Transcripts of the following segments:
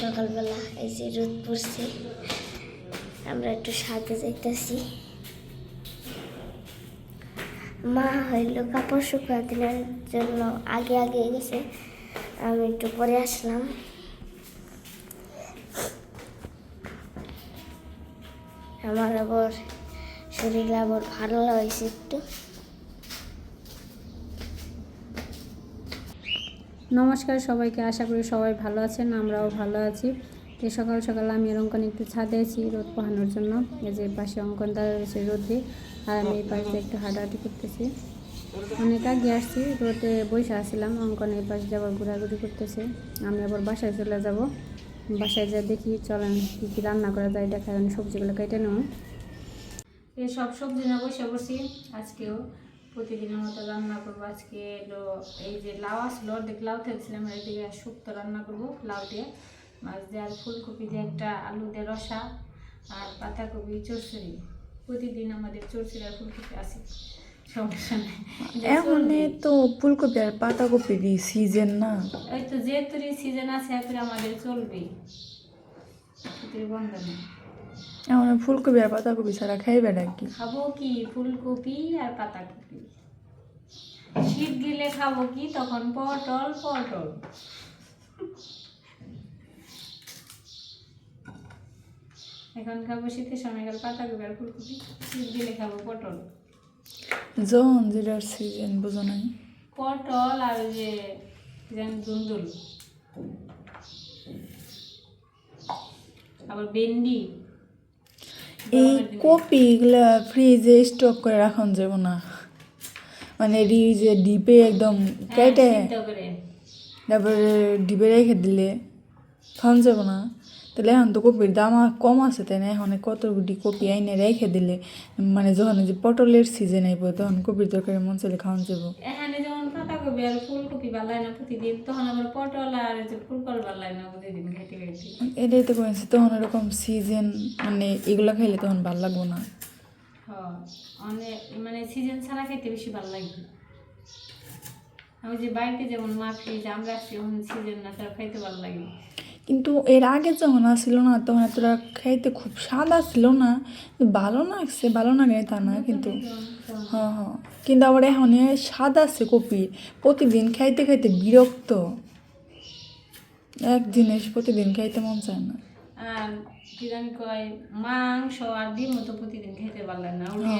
সকালবেলা এই যে রোদ পড়ছে। আমরা একটু সাথে যাইতেছি। মা হইল কাপড় শুকা দিনের জন্য আগে আগে গেছে। আমি একটু পরে আসলাম। আমার আবার শরীর আবার ভালো লাগছে একটু। নমস্কার সবাইকে, আশা করি সবাই ভালো আছেন, আমরাও ভালো আছি। তো সকাল সকাল আমি আর অঙ্কন একটু ছাদে আছি রোদ পোহানোর জন্য। এই যে পাশে অঙ্কন দাঁড়িয়ে রয়েছে রোদে, আর আমি এই পাশে একটু হাঁটাহাঁটি করতেছি। অনেক আগে আসছি, রোদে বসে আসছিলাম অঙ্কন এই পাশে যাবার ঘোরাঘুরি করতেছে। আমি আবার বাসায় চলে যাব। বাসায় যা দেখি, চলেন কী কী রান্না করা যায় দেখা সবজিগুলো কেটে নেব। এই সব সবজি না বসে বসি আজকেও প্রতিদিনের মতো রান্না করব। আজকে এলো এই যে লাউ আসলো অর্ধেক লাউ থেকেছিলাম এদিকে শুক্তো রান্না করব লাউ দিয়ে। মাছ দিয়ে আর ফুলকপি দিয়ে একটা আলু দিয়ে রসা আর পাতাকপি চরচড়ি। প্রতিদিন আমাদের চরচড়ি আর ফুলকপি আসে সমস্যা নেই। এখন। তো ফুলকপি আর পাতাকপির সিজন না। এই তো যেহেতু সিজন আছে আমাদের চলবে বন্ধ নেই। ফুলকপি আর পাতাকপি ছাড়া খাইবে নাকি? খাব কি? ফুলকপি আর পাতাকপি। শীত গেলে খাব কি? তখন পটল পটল। এখন খাব শীতের সময় গেল পাতাকপি আর ফুলকপি শীত গেলে খাব পটল। যখন যেটার সিজন বুঝো নাই? পটল আর যে জানি দুন্দুল আবার ভেন্ডি। এই কপি এগুলা ফ্রিজে স্টক করে রাখন যাব না। মানে রিজে ডিপে একদম কেটে হ্যাঁ, তারপরে ডিপে রেখে দিলে খাওয়ান যাব না। তাহলে এখন তো কপির দাম কম আছে তাই না? এখন কতগুটি কপি আইনে রেখে দিলে মানে যখন যে পটলের সিজন আইব তখন কপির তরকারি মন চলে খাওয়ান যাব। এখানে যেমন পাতাকপি আর ফুলকপি বালাই না প্রতিদিন তখন আবার পটল আর যে ফুলকপি বালাই না প্রতিদিন খাইতে খাইতে এটাই তো করেছি তখন এরকম সিজন মানে এগুলো খাইলে তখন ভালো লাগবো না। অনেক মানে সিজন ছাড়া খাইতে বেশি ভালো লাগে আমি যে বাড়িতে যেমন মাখি যে আমরা আসছি যখন সিজন না তারা খাইতে ভালো লাগে কিন্তু এর আগে যখন আসছিল না তখন এতটা খাইতে খুব স্বাদ আসছিল না ভালো লাগছে ভালো লাগে তা না কিন্তু হ্যাঁ হ্যাঁ। কিন্তু আবার এখন স্বাদ আছে কপি প্রতিদিন খাইতে খাইতে বিরক্ত। এক জিনিস প্রতিদিন খাইতে মন চায় না। আর কি জানি কয় মাংস আর ডিম তো প্রতিদিন খেতে পারলেন না। ওটা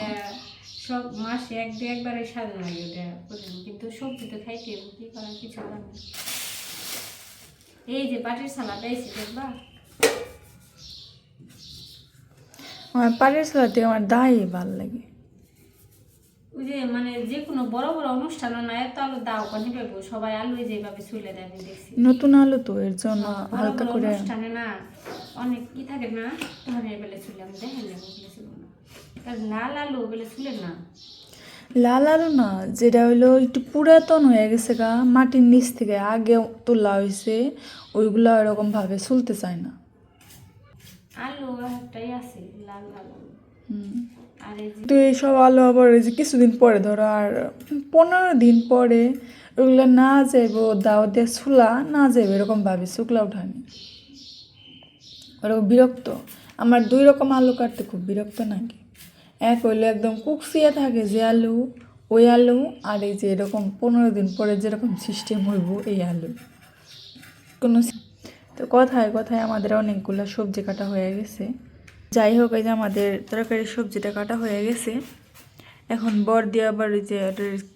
সব মাসে এক দু একবারে স্বাদ লাগে ওটা প্রতিদিন। কিন্তু সবজি তো খাইতে কি করার কিছু করার এই যে পাটির সালাদ আইসি দেখবা। আমার পাটের সালাদ থেকে আমার দাই ভালো লাগে। ওই যে মানে যে কোনো বড় বড় অনুষ্ঠান না এত আলু দাও কানি পাইবো? সবাই আলু যেভাবে চুলে দেয় আমি দেখছি। নতুন আলু তো এর জন্য হালকা করে। অনুষ্ঠানে না অনেক কি থাকে না তখন এবেলে চুলে আমি দেখেন না ছিল না। লাল আলু ওগুলো চুলে না? লাল আলু না যেটা হইল একটু পুরাতন হয়ে গেছে গা মাটির নিচ থেকে আগে তোলা হয়েছে ওইগুলো এরকম ভাবে চলতে চায় না। আলু একটাই আছে লাল আলু। তো এইসব আলু আবার ওই যে কিছুদিন পরে ধরো আর পনেরো দিন পরে ওগুলো না যাইব দাও দিয়ে শুলা না যাইব এরকম ভাবে শুকলা উঠানি। ওরকম বিরক্ত। আমার দুই রকম আলু কাটতে খুব বিরক্ত নাকি। এক হইল একদম কুকসিয়া থাকে যে আলু, ওই আলু, আর এই যে এরকম পনেরো দিন পরে যেরকম সিস্টেম হইব এই আলু। কোনো তো কথায় কথায় আমাদের অনেকগুলো সবজি কাটা হয়ে গেছে। যাই হোক এই যে আমাদের তরকারির সবজিটা কাটা হয়ে গেছে। এখন বর দিয়ে আবার ওই যে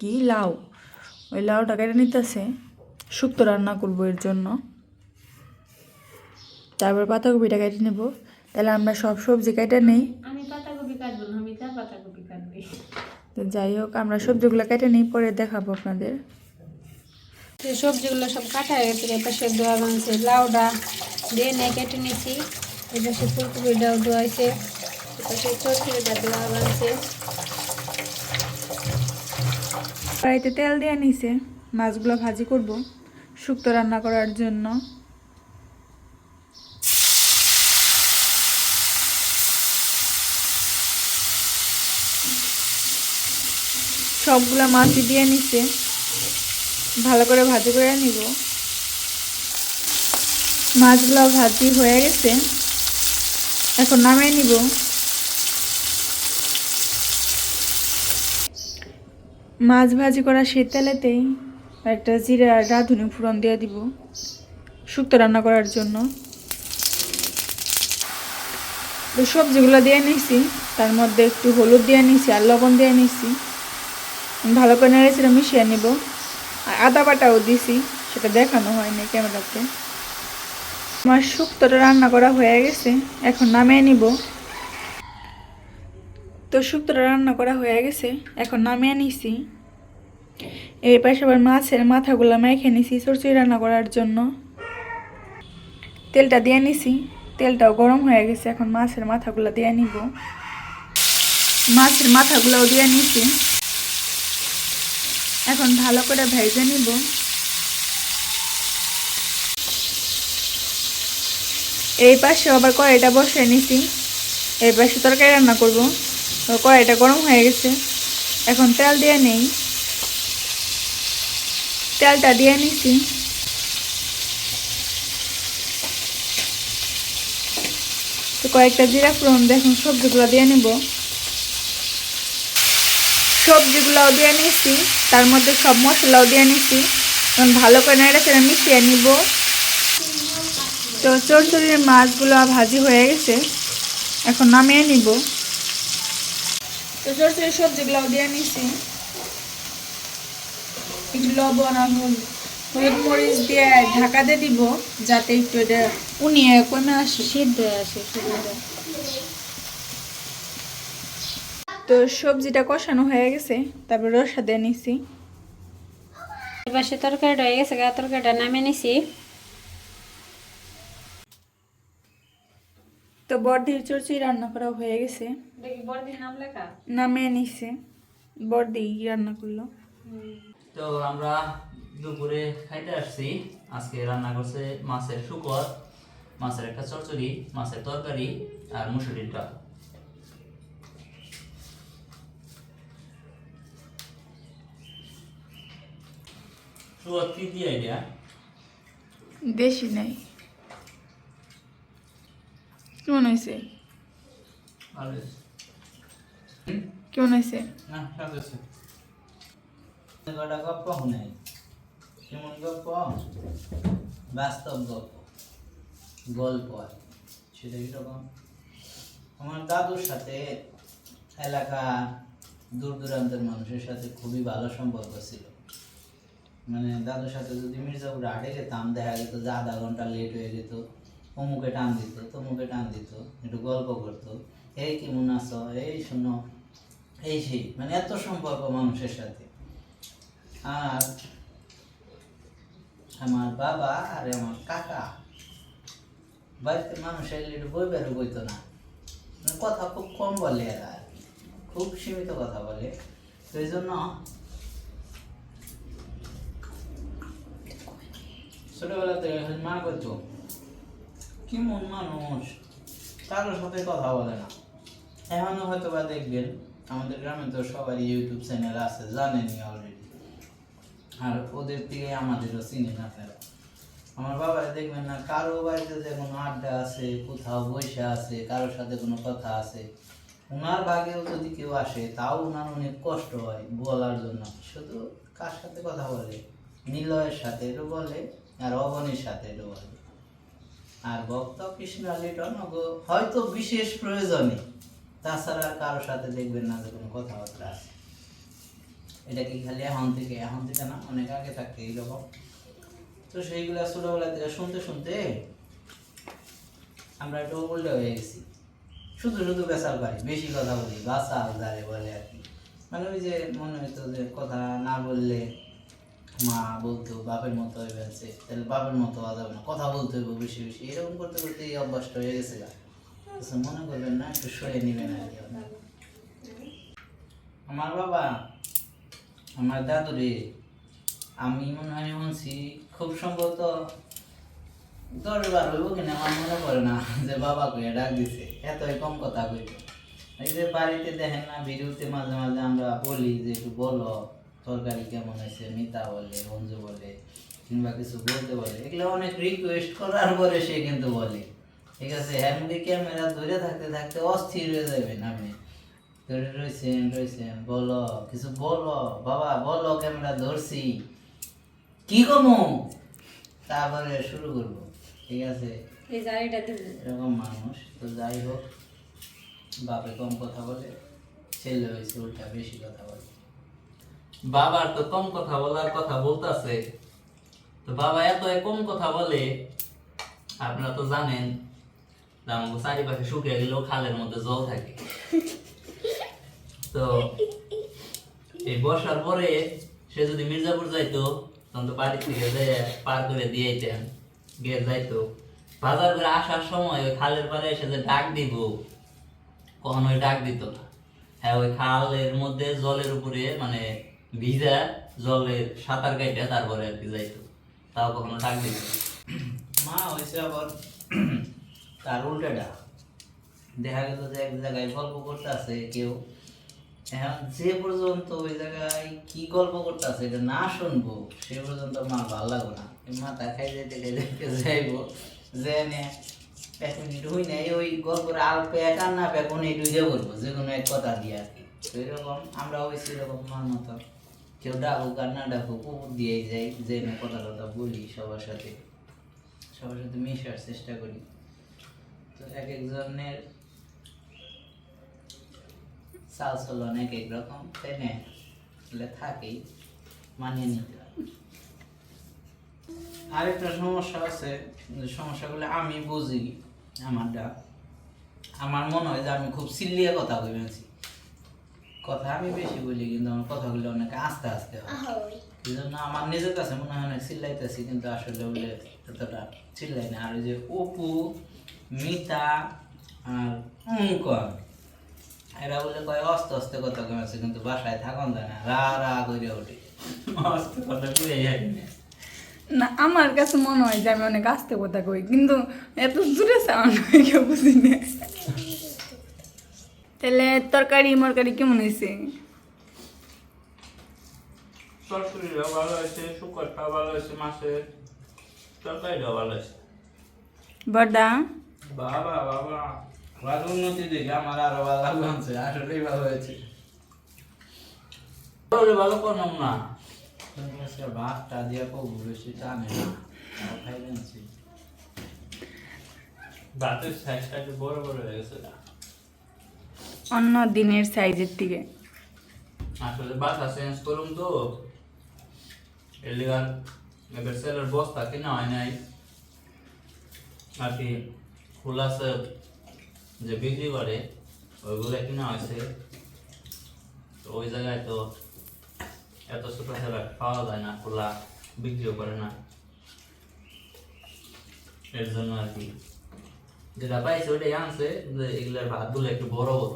কি লাউ। ওই লাউটা কেটে নিতেছে। শুক্তো রান্না করব এর জন্য। তারপর পাতাকপিটা কেটে নেব। তাহলে আমরা সব সবজি কেটে নেই। আমি পাতাকপি কাটবো না আমি পাতাকপি কাটবি। তো যাই হোক আমরা সবজিগুলো কেটে নিই পরে দেখাবো আপনাদের। সবজিগুলো সব কাটা হয়ে গেছে এপাশে দোয়া বানছে লাউডা। দিয়ে নিয়ে কেটে নিয়েছি ফুলকপিটাও এপাশে চচড়িটা দোয়া বানছে কড়াইতে তেল দিয়ে নিছে, মাছগুলো ভাজি করব শুক্তো রান্না করার জন্য। সবগুলা মাছই দিয়ে নিছে, ভালো করে ভাজি করে নিব। মাছগুলো ভাজি হয়ে গেছে। এখন নামিয়ে নিব। মাছ ভাজি করা সে তেলেতেই একটা জিরা রাঁধুনি ফোড়ন দিয়ে দিব শুক্তো রান্না করার জন্য। সবজিগুলো দিয়ে নিছি, তার মধ্যে একটু হলুদ দিয়ে নিছি আর লবণ দিয়ে নিছি। ভালো করে নেড়ে চেড়ে মিশিয়ে নিব। আর আদা বাটাও দিছি, সেটা দেখানো হয়নি ক্যামেরাতে। আমার শুক্তোটা রান্না করা হয়ে গেছে, এখন নামিয়ে নিব। তো শুক্তোটা রান্না করা হয়ে গেছে, এখন নামিয়ে নিছি। এই পাশে আবার মাছের মাথাগুলো মেখে নিছি চরচড়ি রান্না করার জন্য। তেলটা দিয়ে নিছি, তেলটাও গরম হয়ে গেছে, এখন মাছের মাথাগুলো দিয়ে নিব। মাছের মাথাগুলোও দিয়ে নিছি। এখন ভালো করে ভেজে নিব। এই পাশে আবার কড়াইটা বসিয়ে নিছি। এই পাশে তরকারি রান্না করব। তো কড়াইটা গরম হয়ে গেছে। এখন তেল দিয়ে নেই। তেলটা দিয়ে নিছি। তো কয়েকটা জিরা ফোড়ন দেখুন সবজিগুলো দিয়ে নিব। সবজিগুলোও দিয়ে নিছি। তার মধ্যে সব মশলাও দিয়ে নিছি। ভালো করে নেড়ে চেড়ে মিশিয়ে নিব। তো চরচড়ির মাছগুলো ভাজি হয়ে গেছে। এখন নামিয়ে নিব। তো চরচড়ির সবজিগুলোও দিয়ে নিছি। একটু লবণ আর হলুদ হলুদ মরিচ দিয়ে ঢাকা দিয়ে দিব যাতে একটু এটা উনিয়ে কমে আসে। সিদ্ধ হয়ে আসে তো সবজিটা কষানো হয়ে গেছে তারপর রসা দিয়ে নিছি। এবার সে তরকারিটা হয়ে গেছে গা তরকারিটা নামিয়ে নিছি। তো বর্দির চরচি রান্না করা হয়ে গেছে। নাম নিছে। বর্দি রান্না করল। তো আমরা দুপুরে খাইতে আসছি। আজকে রান্না করছে মাছের শুকর মাছের একটা চচ্চড়ি মাছের তরকারি আর মুসুরির ডাল। শুকর কি দিয়ে দেশি নাই। কেমন হয়েছে? হয়েছে। কেমন হয়েছে? না স্বাদ হয়েছে। কটা গপ্প শুনে? কেমন গপ্প বাস্তব গল্প। গল্প। আর সেটা কীরকম? আমার দাদুর সাথে এলাকা দূর দূরান্তের মানুষের সাথে খুবই ভালো সম্পর্ক ছিল। মানে দাদুর সাথে যদি মির্জাপুরে আটে যেতাম দেখা যেত যে আধা ঘণ্টা লেট হয়ে যেত। অমুকে টান দিত, তমুকে টান দিত, একটু গল্প করতো। এই কেমন আছো? এই শোনো, এই সেই মানে এত সম্পর্ক মানুষের সাথে। আর আমার বাবা আর আমার কাকা, বাড়িতে মানুষ এলে একটু বই বেরো বইতো না। মানে কথা খুব কম বলে এরা খুব সীমিত কথা বলে। তো এই জন্য ছোটবেলাতে মা করতো। কেমন মানুষ? কারোর সাথে কথা বলে না। এখনও হয়তো বা দেখবেন, আমাদের গ্রামে তো সবারই ইউটিউব চ্যানেল আছে জানেনি অলরেডি আর ওদের থেকে আমাদেরও চিনেন আপনারা আমার বাবারা দেখবেন না, কারও বাড়িতে যে কোনো আড্ডা আছে, কোথাও বৈশা আছে, কারোর সাথে কোনো কথা আছে ওনার ভাগেও যদি কেউ আসে, তাও ওনার অনেক কষ্ট হয় বলার জন্য। শুধু কার সাথে কথা বলে? নিলয়ের সাথে একটু বলে, আর অবনের সাথে একটু বলে। আর ভক্ত কৃষ্ণ লিটন হয়তো বিশেষ প্রয়োজনে। তাছাড়া কারোর সাথে দেখবেন না যে কোনো কথাবার্তা আছে। এটা কি খালি এখন থেকে? এখন থেকে না, অনেক আগে থাকতে এইরকম। তো সেইগুলা ছোটবেলা থেকে শুনতে শুনতে আমরা একটু উল্টে হয়ে গেছি। শুধু শুধু বেসাল পারি বেশি কথা বলি বাসাল যারে বলে আর কি। মানে ওই যে মনে হইতো যে কথা না বললে মা বলতো, বাপের মতো হয়ে গেছে তাহলে বাপের মতো হওয়া যাবে না, কথা বলতে হইব বেশি বেশি, এরকম করতে করতে এই অভ্যাসটা হয়ে গেছে গা। মনে করবেন না, একটু সরে নেবেন আর কি আমার বাবা, আমার দাদুরে আমি মনে হয় শুনছি, খুব সম্ভবত দশ বার হইব কিনা আমার মনে পড়ে না, যে বাবা কইয়া ডাক দিছে, এতই কম কথা কইত এই যে বাড়িতে দেখেন না, ভিডিওতে মাঝে মাঝে আমরা বলি যে একটু বলো। তরকারি কেমন হয়েছে মিতা বলে অঞ্জু বলে কিংবা কিছু বলতে বলে এগুলো অনেক রিকোয়েস্ট করার পরে সে কিন্তু বলে। ঠিক আছে হ্যান্ডি ক্যামেরা ধরে থাকতে থাকতে অস্থির হয়ে যাবেন আপনি। ধরে রয়েছেন রয়েছেন বলো কিছু বলো বাবা বলো ক্যামেরা ধরছি। কি কমু? তারপরে শুরু করব। ঠিক আছে? এরকম মানুষ তো যাই হোক বাপে কম কথা বলে ছেলে হয়েছে উল্টা বেশি কথা বলে। বাবার তো কম কথা বলার কথা বলতেছে। তো বাবা এত কম কথা বলে, আপনারা তো জানেন আমাকে চারিপাশে শুকিয়ে গেলেও খালের মধ্যে জল থাকে। তো এই বর্ষার পরে সে যদি মির্জাপুর যাইতো, তখন তো বাড়ি থেকে যেয়ে পার করে দিয়ে যেতেন গিয়ে যাইতো। বাজার করে আসার সময় ওই খালের পারে এসে যে ডাক দিব কখনো ওই ডাক দিত না। হ্যাঁ ওই খালের মধ্যে জলের উপরে মানে ভিজা জলে সাঁতার কাইটা তারপরে আর কি যাইতো। তাও কখনো ডাক দিত। মা হয়েছে আবার তার উল্টাটা। দেখা গেল যে এক জায়গায় গল্প করতেছে কেউ। এখন যে পর্যন্ত ওই জায়গায় কি গল্প করতেছে এটা না শুনব, সে পর্যন্ত মা ভালো লাগবে না। এই মাথা খাই যেতে খাই যেতে যাইবো। যে নে এক মিনিট হই নাই, ওই গল্পের প্যাক আর না প্যাক উনি ডুজে করব যে কোনো এক কথা দিয়ে আর কি। তো এরকম আমরা ওই সেরকম মার মতো। কেউ ডাকুক আর না ডাকুক দিয়ে যাই, যে কথা কথা বলি সবার সাথে। সবার সাথে মেশার চেষ্টা করি। তো এক একজনের চাল চলন এক এক রকম তাই না তাহলে থাকেই, মানিয়ে নিতে। আরেকটা সমস্যা আছে সমস্যাগুলো আমি বুঝি আমারটা আমার মনে হয় যে আমি খুব সিল্লিয়ে কথা কইবেছি কথা আমি বেশি বলি কিন্তু আমার কথাগুলো অনেক আস্তে আস্তে হয়। এই জন্য আমার নিজের কাছে মনে হয় অনেক চিল্লাইতেছি কিন্তু আসলে বলে এতটা চিল্লাই না। আর ওই যে অপু মিতা আর অঙ্কন এরা বলে কয় অস্তে অস্তে কথা কমেছে কিন্তু বাসায় থাকুন যায় না রা রা করে ওঠে। অস্তে কথা কয়ে যাই না। না আমার কাছে মনে হয় যে আমি অনেক আস্তে কথা কই কিন্তু এত জোরে সাউন্ড হয়ে কেউ বুঝি না। তাহলে তরকারি মরকারি কেমন হয়েছে? সরসরিটাও ভালো হয়েছে শুকরটাও ভালো হয়েছে মাছের তরকারিটাও ভালো হয়েছে। বড়দা? বাবা বাবা। ভালো উন্নতি দেখে আমার আরও ভালো লাগছে আসলেই ভালো হয়েছে। ভালো করলাম না। ভাতটা দিয়ে খুব বেশি টানে না খাই নিচ্ছি ভাতের সাইজটা একটু বড় বড় হয়ে গেছে না? অন্য দিনের সাইজের থেকে আসলে বাসা চেঞ্জ করুন তো। এর লিগার এবার সেলের বস্তা কিনা হয় নাই। আর কি যে বিক্রি করে, ওইগুলো কিনা হয়েছে। তো ওই জায়গায় তো এত ছোট ছেলে পাওয়া যায় না, খোলা বিক্রিও করে না। এর জন্য আর কি। যেটা পাইছে ওইটাই আনছে, যে এগুলোর ভাতগুলো একটু বড় বড়।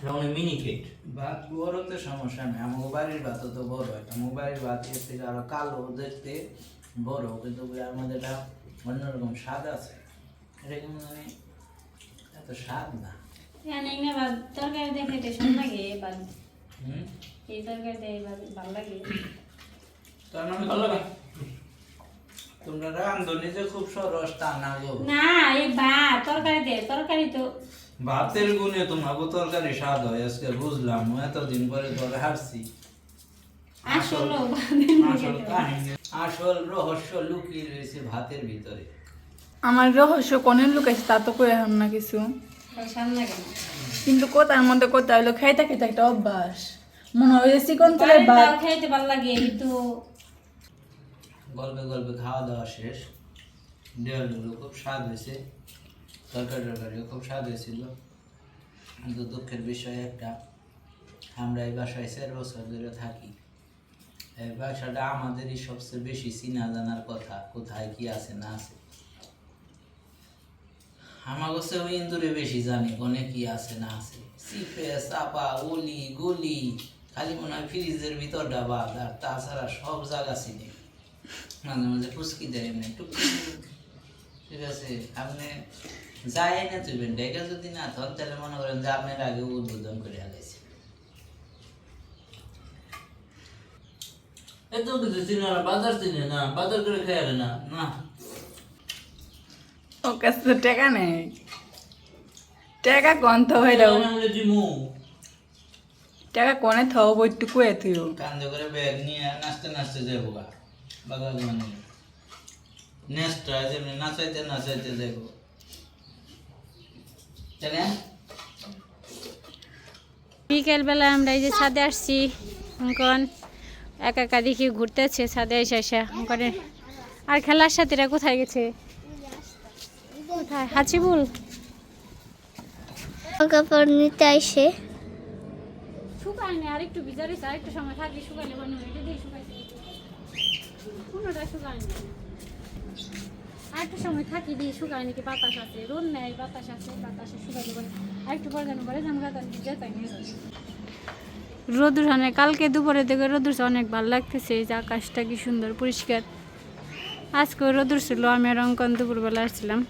এটা অনেক মিনি কেট ভাত বড় তো সমস্যা নেই আমার বাড়ির তো বড় একটা ভাত এর থেকে আরও কালো দেখতে বড় কিন্তু আমাদের এটা অন্যরকম স্বাদ আছে। এটা মানে এত স্বাদ না। ভাত তরকারি দেখে টেনশন লাগে এবার এই তরকারি দিয়ে ভালো লাগে। তার মানে ভালো তোমরা- লাগে। তোমরা রান্ধনি যে খুব সরস তা না গো। না এই ভাত তরকারি দে তরকারি তো ভাতের গুণে তোমার তরকারি স্বাদ হয় আজকে বুঝলাম এতদিন পরে ধরে হারছি। আসল রহস্য লুকিয়ে রয়েছে ভাতের ভিতরে। আমার রহস্য কোনের লুকাইছে তা তো কই এখন না কিছু। কিন্তু কোথার মধ্যে কোথা হইল খাইতে খাইতে একটা অভ্যাস। মনে হয় চিকন বাড়ির ভাত খাইতে ভালো লাগে কিন্তু গল্পে গল্পে খাওয়া দাওয়া শেষ। দেওয়ালগুলো খুব স্বাদ হয়েছে। তরকারি টরকারিও খুব স্বাদ হয়েছিল। কিন্তু দুঃখের বিষয় একটা, আমরা এই বাসায় চার বছর ধরে থাকি। এই বাসাটা আমাদেরই সবচেয়ে বেশি চিনা জানার কথা, কোথায় কি আছে, না আছে। আমার কাছে ওই ইন্দুরে বেশি জানি কোনে কি আছে, না আছে। সিপে চাপা উলি গুলি, খালি মনে হয় ফ্রিজের ভিতরটা বাদ, আর তাছাড়া সব জায়গা চিনি। মাঝে মাঝে ফুসকি দেয় এমনি। ঠিক আছে, আপনি যাই না তুইবেন ডেকে যদি না তখন তাহলে মনে করেন যে আপনার আগে উদ্বোধন করে হালাইছে এত কিছু চিনে না বাজার চিনে না বাজার করে খেয়ালে না না। ও কাছে তো টাকা নেই। টাকা কোন থাও এটা? আমরা জিমু টাকা কোনে থাও বইটু কুয়ে থিও কান্দে করে ব্যাগ নিয়ে নাচতে নাচতে যাব গা বাগাল মানে। নেক্সটটা যেমনি নাচাইতে নাচাইতে না বিকেলবেলা আমরা এই যে ছাদে আসছি অঙ্কন একা একা দেখি ঘুরতে ঘুরতেছে ছাদে এসে এসে। অঙ্কনে আর খেলার সাথীরা কোথায় গেছে? কোথায়? হাচিবুল কাপড় নিতে আইসে শুকায়নি আর একটু ভিজারিস আর একটু সময় থাকলে শুকাইলে বানি এটা দিয়ে শুকাইছে। কোনোটা শুকায়নি আর একটু সময় থাকি দিয়ে শুকায়নি কি বাতাস আছে, রোদ নেই, বাতাস আছে, বাতাসে একটু পরে পরে যেতাই নিয়ে রোদ উঠানে কালকে দুপুরে থেকে রোদ উঠছে অনেক ভালো লাগতেছে, এই যে আকাশটা কি সুন্দর, পরিষ্কার। আজকে রোদ ছিল, আমি আর অঙ্কন দুপুরবেলা আসছিলাম।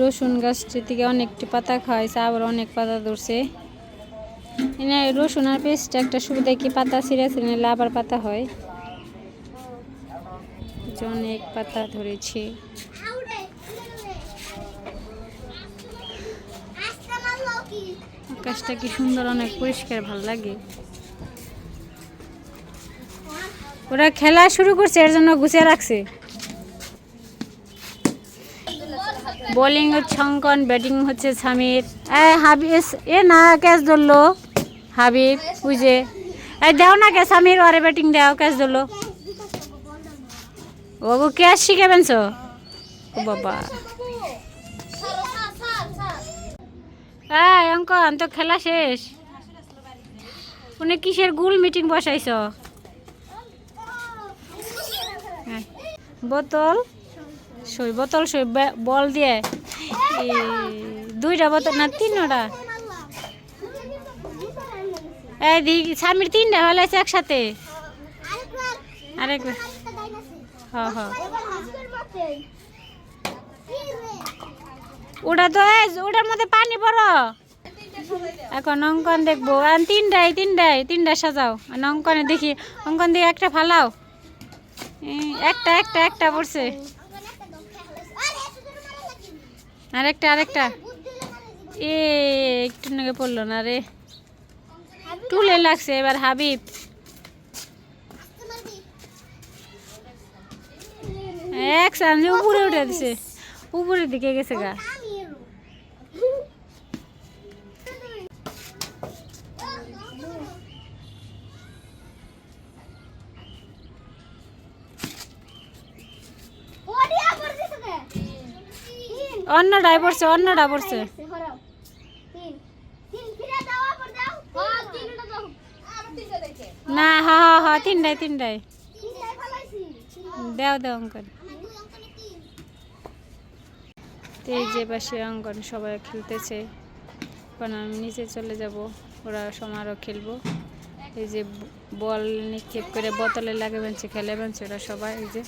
রসুন গাছটি থেকে অনেকটি পাতা খাওয়াইছে, আবার অনেক পাতা ধরছে। এনে রসুন আর পেস্ট একটা সুবিধা কি, পাতা ছিঁড়ে ছিঁড়ে আবার পাতা হয়। অনেক পাতা ধরেছে। আকাশটা কি সুন্দর, অনেক পরিষ্কার, ভালো লাগে। ওরা খেলা শুরু করছে, এর জন্য গুছিয়ে রাখছে। বোলিং হচ্ছে অঙ্কন ব্যাটিং হচ্ছে সামির। এ হাবিস এ না, ক্যাচ ধরলো। হাবিব বুঝে এই দাও না কে, সামির ওরে ব্যাটিং দাও, ক্যাচ ধরলো। ও কে শিখাবেন তো ও বাবা। এই, অঙ্কন তো খেলা শেষ? উনি কিসের গুল মিটিং বসাইছ? হ্যাঁ। বোতল? সই বোতল সই বল দিয়ে। দুইটা বোতল না, তিনটা? এই, দি, স্বামীর তিনটা হলাইছে একসাথে। আরেকবার। হ্যাঁ হ্যাঁ। ওটা তো ওটার মধ্যে পানি পড়ো এখন অঙ্কন দেখব। আর তিনটাই তিনটাই তিনটা সাজাও। আর অঙ্কনে দেখি। অঙ্কন দিয়ে একটা ফালাও। একটা একটা একটা পড়ছে। আরেকটা আরেকটা। এ একটু নাকি পড়ল না রে। টুলে লাগছে এবার হাবিব। এক সামনে উপরে উঠে দিছে। উপরের দিকে গেছে গা। অন্যটাই পড়ছে অন্যটা পড়ছে। না হা হা হা তিনটাই তিনটাই দেও দেও অঙ্কন। এই যে পাশে অঙ্কন সবাই খেলতেছে। এখন আমি নিচে চলে যাব, ওরা সমারও খেলব। এই যে বল নিক্ষেপ করে বোতলে লাগে বেঞ্চে খেলে বেঞ্চে ওরা সবাই, এই যে।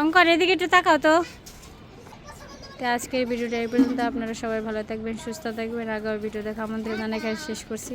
অঙ্কন, এদিকে একটু তাকাও তো। তো আজকের ভিডিওটা এই পর্যন্ত। আপনারা সবাই ভালো থাকবেন, সুস্থ থাকবেন। আগামী ভিডিও দেখা আমাদের এখানে শেষ করছি।